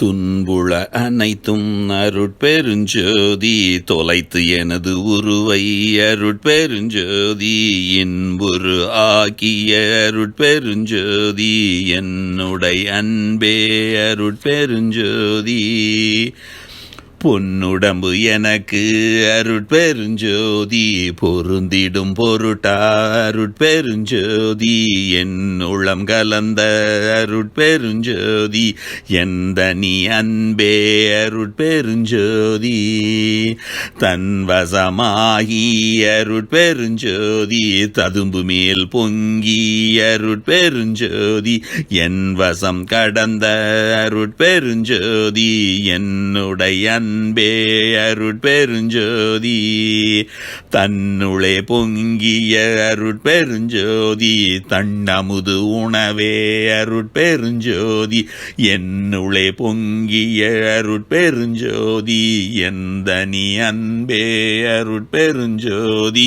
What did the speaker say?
துன்புள அனைத்தும் அருட்பெருஞ்சோதி தொலைத்து எனது உருவை அருட்பெருஞ்சோதி இன்புரு ஆக்கிய அருட்பெருஞ்சோதி என்னுடைய அன்பே அருட்பெருஞ்சோதி. பொன்னுடம்பு எனக்கு. அருட்பெருஞ்சோதி பொருந்திடும் பொருட்டா. அருட்பெருஞ்சோதி என் உளம் கலந்த. அருட்பெருஞ்சோதி எந்த நீ அன்பே. அருட்பெருஞ்சோதி தன்வசமாகி அருட்பெருஞ்சோதி ததும்பு மேல் பொங்கி. அருட்பெருஞ்சோதி என் வசம் கடந்த. அருட்பெருஞ்சோதி என்னுடைய அன்பே அருட்பெருஞ்சோதி. தன்னுளே பொங்கிய அருட்பெருஞ்சோதி. தன்னமுது உணவே அருட்பெருஞ்சோதி. என்னுளே பொங்கிய அருட்பெருஞ்சோதி. எந்த நீ அன்பே அருட்பெருஞ்சோதி.